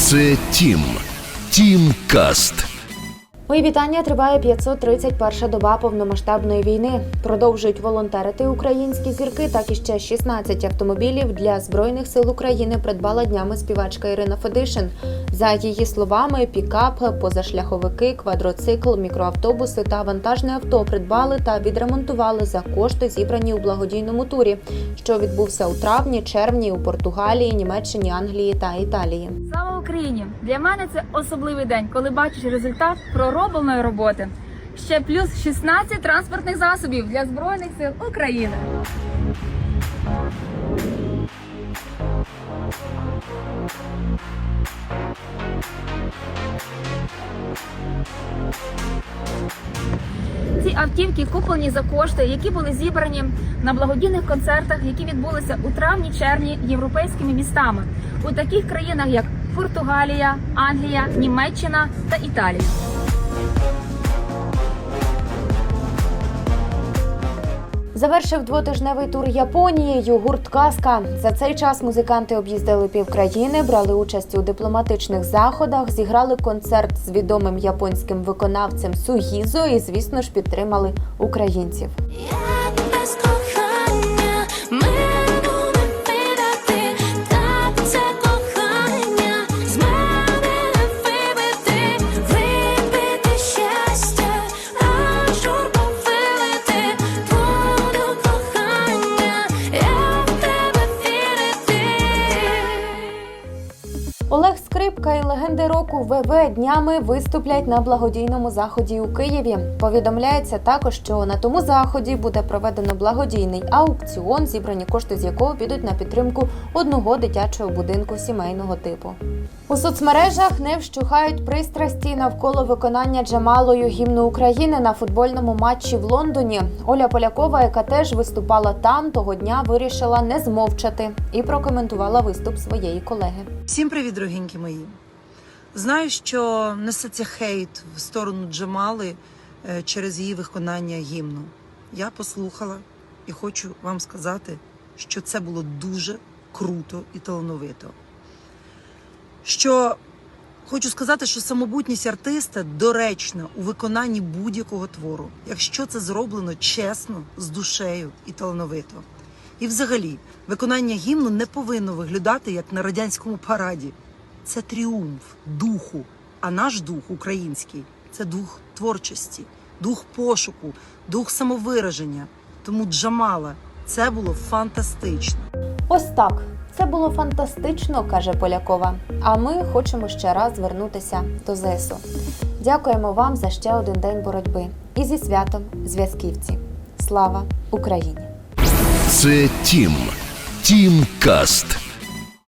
Це Тім. Тім Каст. Мої вітання триває 531 доба повномасштабної війни. Продовжують волонтерити українські зірки. Так і ще 16 автомобілів для збройних сил України придбала днями співачка Ірина Федишин. За її словами, пікап, позашляховики, квадроцикл, мікроавтобуси та вантажне авто придбали та відремонтували за кошти, зібрані у благодійному турі, що відбувся у травні, червні у Португалії, Німеччині, Англії та Італії. Україні! Для мене це особливий день, коли бачиш результат проробленої роботи. Ще плюс 16 транспортних засобів для збройних сил України. Автівки куплені за кошти, які були зібрані на благодійних концертах, які відбулися у травні-червні європейськими містами у таких країнах, як Португалія, Англія, Німеччина та Італія. Завершив двотижневий тур Японією гурт Казка. За цей час музиканти об'їздили півкраїни, брали участь у дипломатичних заходах, зіграли концерт з відомим японським виконавцем Сугізо і, звісно ж, підтримали українців. Олег Скрипка і легенди року ВВ днями виступлять на благодійному заході у Києві. Повідомляється також, що на тому заході буде проведено благодійний аукціон, зібрані кошти з якого підуть на підтримку одного дитячого будинку сімейного типу. У соцмережах не вщухають пристрасті навколо виконання Джамалою гімну України на футбольному матчі в Лондоні. Оля Полякова, яка теж виступала там, того дня вирішила не змовчати і прокоментувала виступ своєї колеги. Всім привіт, дорогенькі мої. Знаю, що несеться хейт в сторону Джамали е, через її виконання гімну. Я послухала і хочу вам сказати, що це було дуже круто і талановито. Що хочу сказати, що самобутність артиста доречна у виконанні будь-якого твору, якщо це зроблено чесно, з душею і талановито. І взагалі, виконання гімну не повинно виглядати як на радянському параді. Це тріумф духу, а наш дух український це дух творчості, дух пошуку, дух самовираження. Тому Джамала це було фантастично. Ось так. Це було фантастично, каже Полякова. А ми хочемо ще раз звернутися до ЗСУ. Дякуємо вам за ще один день боротьби. І зі святом зв'язківці. Слава Україні! Це Тім. Тім Каст.